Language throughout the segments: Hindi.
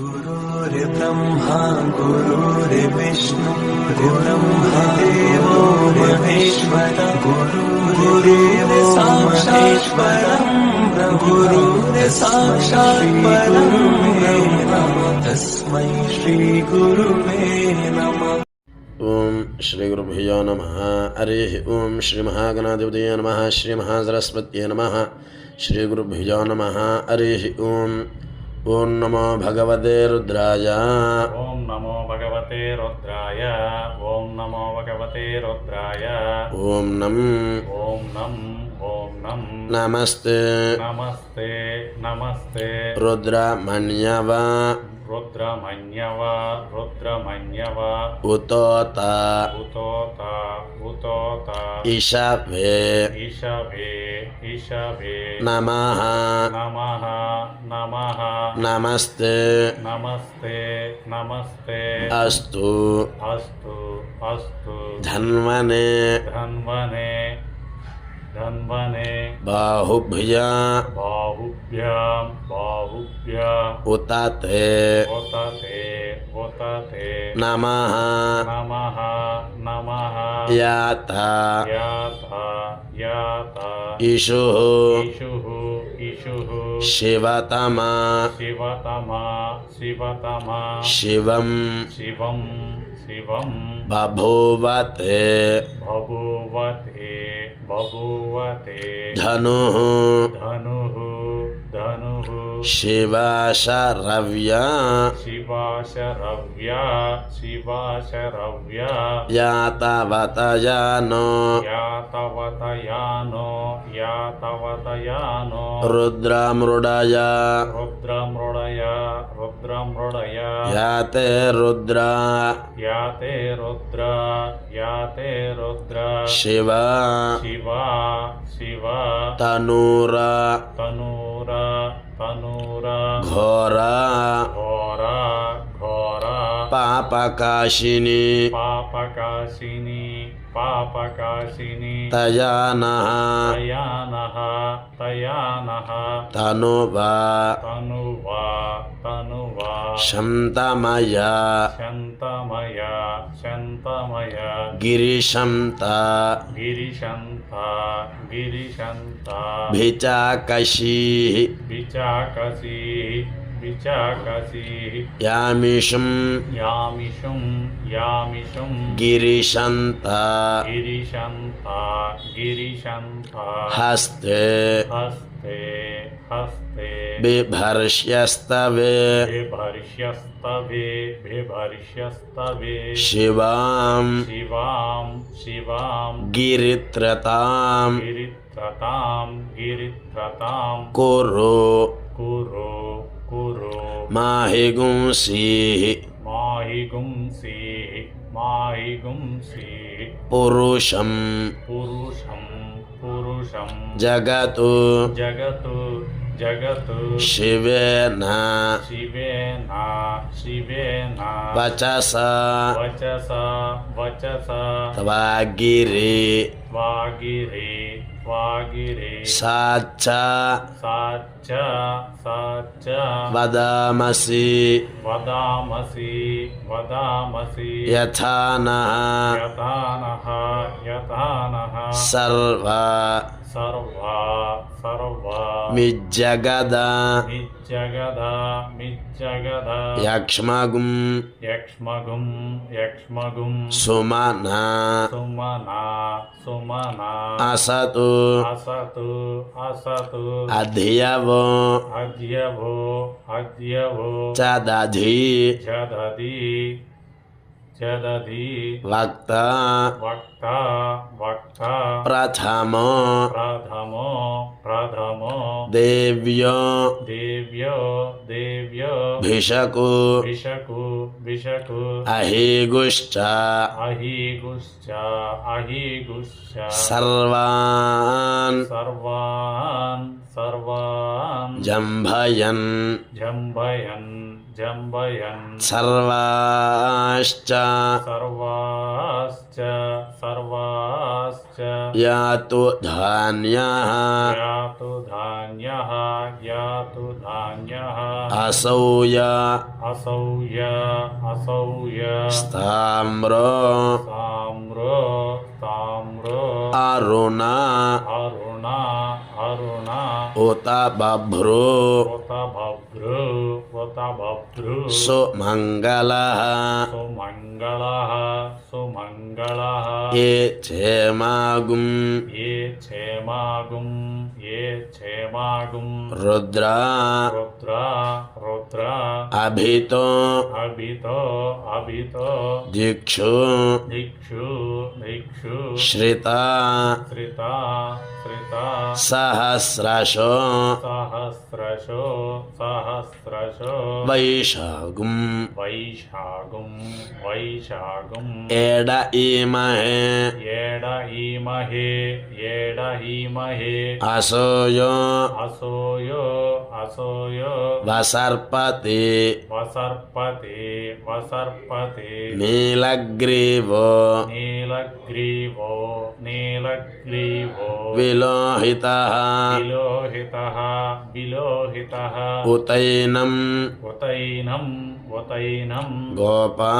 गुरुर्ब्रह्मा गुरुर्विष्णु गुरुर्देवो गुरुर्देव साक्षात् परं गुरुर्साक्षात् तस्मै श्रीगुरुवे नमः। ओम श्री गुरुभ्यो नम। हरिः ओम श्री महागणाधिपतये नम, श्री महासरस्वत्यै नमः, श्री गुरुभ्यो नमः। हरिः ओम ॐ नमो भगवते रुद्राय। ॐ नमो भगवते रुद्राय। ॐ नमो भगवते रुद्राय। ॐ नम। ॐ नम ॐ नम। नमस्ते। नमस्ते नमस्ते। रुद्र रुद्रमण्यव। रुद्रमन्यव रुद्रमन्यव। उतोत। उतोत उतोत। ईशवे ईशवे ईशवे नमः। नमः नमः। नमस्ते। नमस्ते नमस्ते। अस्तु। अस्तु अस्तु। धन्वने। धन्वने। धन्वने बाहुभ्या बाहुभ्या बाहुभ्या उताते। उताते उताते। नमः। नमः नमः। याता। याता याता। शिवतमा। शिवतमा शिवतमा। शिवम। शिवं शिवं बभूवते। बभूवते बभू। धनुः धनुः धनुः। शिवाशरव्या। शिवाशरव्या शिवाशरव्या। यातवतयानो। रुद्र यातवतयानो। रुद्रमृडया। रुद्रमृडया रुद्रमृडया। याते रुद्रा। याते या ते रुद्र। शिवा। शिवा शिवा। तनूरा। तनूरा। तनुरा। घोरा। घोरा घोरा। पापकाशिनी। पापकाशिनी पापकाशिनी। तया नः तया नः तया नः तनुवा। तनुवा तनुवा। शन्तमया शन्तमया मया गिरीशंता ता। गिरीशंता गिरिशं ता। भिचाकशी। भिचाकशी। भिचाकशी। यामिषुं यामिषुं यामिषुं गिरिशं ता। हस्ते। हस्ते। हस्ते बिभर्ष्यस्तवे। बिभर्ष्यस्तवे बिभर्ष्यस्तवे। शिवाम शिवाम शिवाम। गिरित्रताम गिरित्रताम गिरित्रताम। कुरु। कुरु कुरु। माहि गुंसीः। माहि गुंसीः माहि गुंसीः। पुरुषं पुरुषम्। jagatu jagatu jagatu shivena shivena shivena vachasa vachasa vachasa vagiri vagiri गिरे साच्च। साच्च साच्च। वदामसि। वदामसि वदामसि। यथा नः यथा सर्वा। सर्वा सर्वा मिज्जगद मिज्जगद मिज्जगद यक्ष्मगुं यक्ष्मगुं यक्ष्मगुं सुमना सुमना सुमना असतु अध्यवो अध्यवो अध्यवो चदधि चदधि वक्ता। वक्ता वक्ता। प्रथमो। प्रथमो प्रथमो। देव्यो। देव्यो देव्यो। भिषकु। भिषकु भिषकु। अहिगुश्च। अहिगुश्च अहिगुश्च। सर्वान्। सर्वान् सर्वान्। जम्भयन्। जम्भयन्। जम्बयन् सर्वाश्च सर्वाश्च सर्वाश्च यातु धान्यः यातु धान्यः यातु धान्यः असौय असौय असौय स्ताम्रो ताम्रो ताम्रो अरुण अरुण अरुण उत बभ्रू उत भद्रु उत भद्रु सुमङ्गलः सुमङ्गलः सुमङ्गलः ये क्षेमागुम् ये क्षेमागुं ये क्षेमागुं रुद्रा। रुद्र रुद्र। अभितो। अभितो अभितो। दिक्षु। दिक्षु दिक्षु। श्रिता। श्रिता श्रिता। सहस्रशो। सहस्रशो सहस्रशो। वैशागुम् वैशागुं वैशागुं। एड इमहे। येड ईमहे येड ईमहे असोयो असोयो असोयो वसर्पति वसर्पते वसर्पते नीलग्रीवो नीलग्रीवो नीलग्रीवो विलोहितः विलोहितः विलोहितः उतैनम् उतैनम् उतैनम् गोपा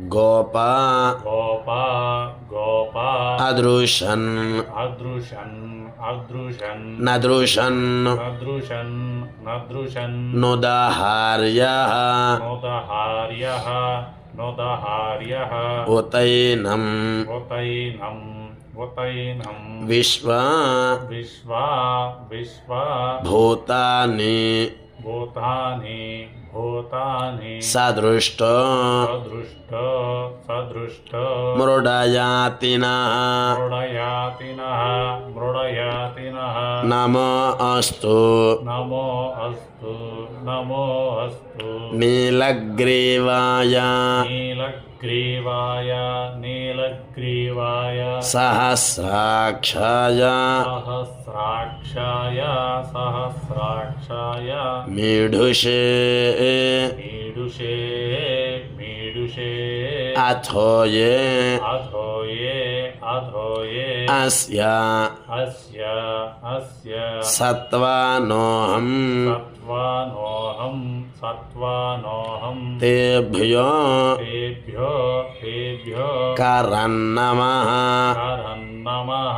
गोपा। गोपा गोपा। अदृशन्। अदृशन् अदृशन्। नदृशन्। नदृशन् नदृशन्। नुदहार्यः। नोदहार्यः नोदहार्यः। उतैनम्। उतैनम् उतैनम्। विश्वा। विश्वा विश्वा। भूतानि। भूतानि। भूतानि। सदृष्ट। सदृष्ट सदृष्ट। मृडयातिनः। मृडयातिनः मृडयातिनः। नमो अस्तु। नमो अस्तु नमो अस्तु। नीलग्रीवाय। नीलग्रीवाय नीलग्रीवाय। सहस्राक्षाय। सहस्राक्षाय सहस्राक्षाय। मीढुषे। मीडुषे मीडुषे अथो ये अधो ये अधो ये अस्य अस्य। अस्य सत्त्वानोऽहम्। सत्त्वानोऽहं सत्त्वानोऽहं तेभ्यो तेभ्यो तेभ्यो। करन्नमः। करन्नमः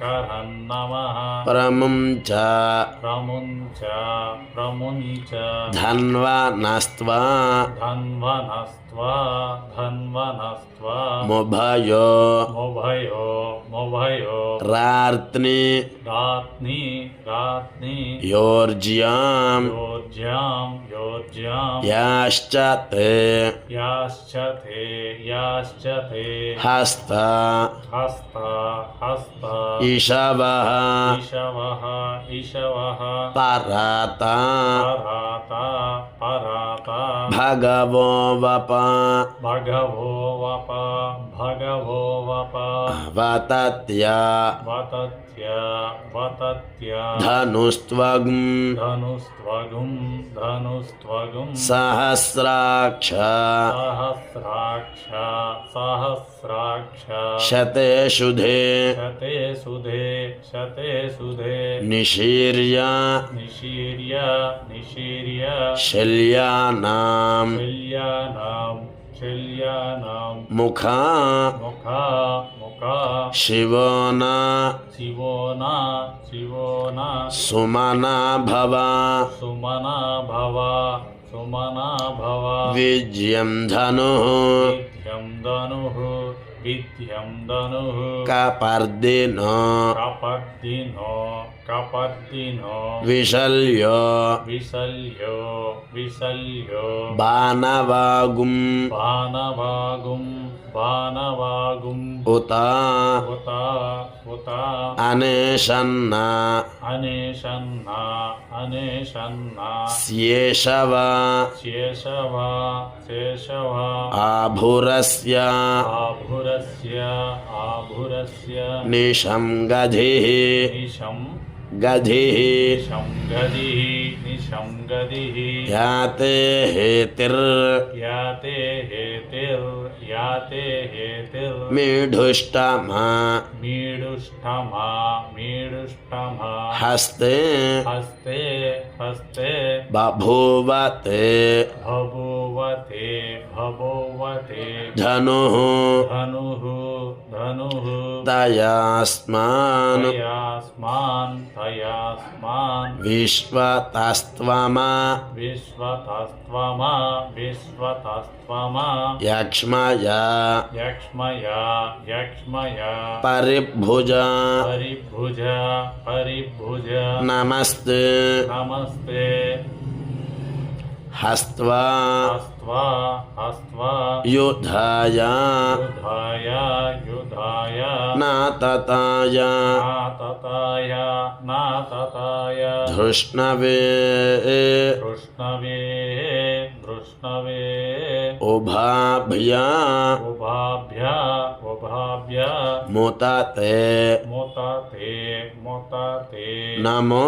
करन्नमः प्रमुञ्च प्रमुञ्च प्रमुञ्च धन्वनस्त्वा धन्वनस्त्वा धन्वनस्त्वा मुभयो मुभयो मुभयो रार्त्नि रात्नि रात्नि योर्ज्याम् योज्यां योज्यां। याश्च ते याश्च ते याश्च ते हस्त। हस्त हस्त। इषवः ईशवः ईशवः। पराता। पराता पराता। भगवो वप। भगवो वप भगवो वप। वतत्य। वतत्य वतत्य। धनुस्त्वगुं धनुस्त्वगुं सहस्राक्ष। सहस्राक्ष सहस्राक्ष। शते सुधे शते सुधे शते सुधे निशीर्य। निशीर्य निशीर्य। शल्यानां शल्यानां शल्यानां। मुखा। मुखा मुखा। शिवो न शिवो न शिवो न सुमना भव। सुमना भव। सुमना भव। विजयं धनुः। विद्यं धनुः। विद्यं धनुः। कपर्दिनो। कपर्दिनो। कपर्दिनो विशल्यो। विशल्यो विशल्यो। बाणवागुम्। बाणवागुं बाणवागुम्। उत। उत उत। अनेशन्न। अनेशन्ना अनेशन्ना। स्येषव। शेषव शेषव आभुरस्य। आभुरस्य आभुरस्य। निशं गधिः। निशं गधिः। गदिः याते हेतिर् याते हेतिर् याते हेतिर्। मीढुष्टमा। मीडुष्टमा मीडुष्टमा हस्ते। हस्ते हस्ते। बभूवते। भभुवते भभुवते धनुः। धनुः धनुः। तयास्मान्। तयास्मान् तयास्मान्। विश्वतस्त्वमा। विश्वतस्त्वमा विश्वतस्त्वमा। यक्ष्मया। यक्ष्मया यक्ष्मया। परिभुज। परिभुज परिभुज। नमस्ते। नमस्ते। हस्त्वा हस्त्वा हस्त्वा। युधाय युधाय युधाय नातताय। नातताय नातताय। धृष्णवे। कृष्णवे कृष्णवे उभाभ्या। उभाभ्य उभाभ्य। मुतते। मोताते मोताते। नमो।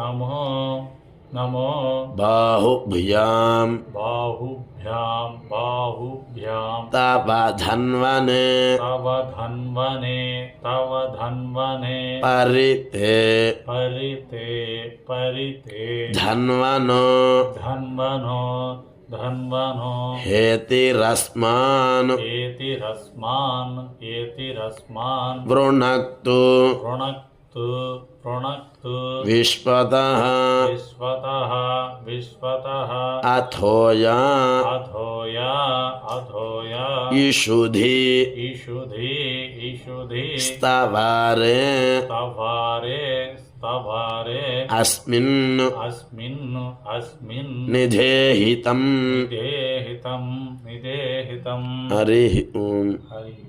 नमो। नमो बाहुभ्यां बाहुभ्यां बाहुभ्यां तव धन्वने। तव धन्वने तव धन्वने। परिते। परिते परिते। धन्वनो। धन्वनो धन्वनो। हेतिरस्मान्। एतिरस्मान् एतिरस्मान् वृणक्तु। प्रणक्तु प्रणक्तु। विश्वतः। विश्वतः विश्वतः। अथोया। अधोया अधोया ईषुधि ईषुधि ईषुधि स्तवारे। स्तभारे स्तभारे अस्मिन्। अस्मिन् अस्मिन्। निधेहितम्। निदेहितं निदेहितं हरिः ओम्। हरि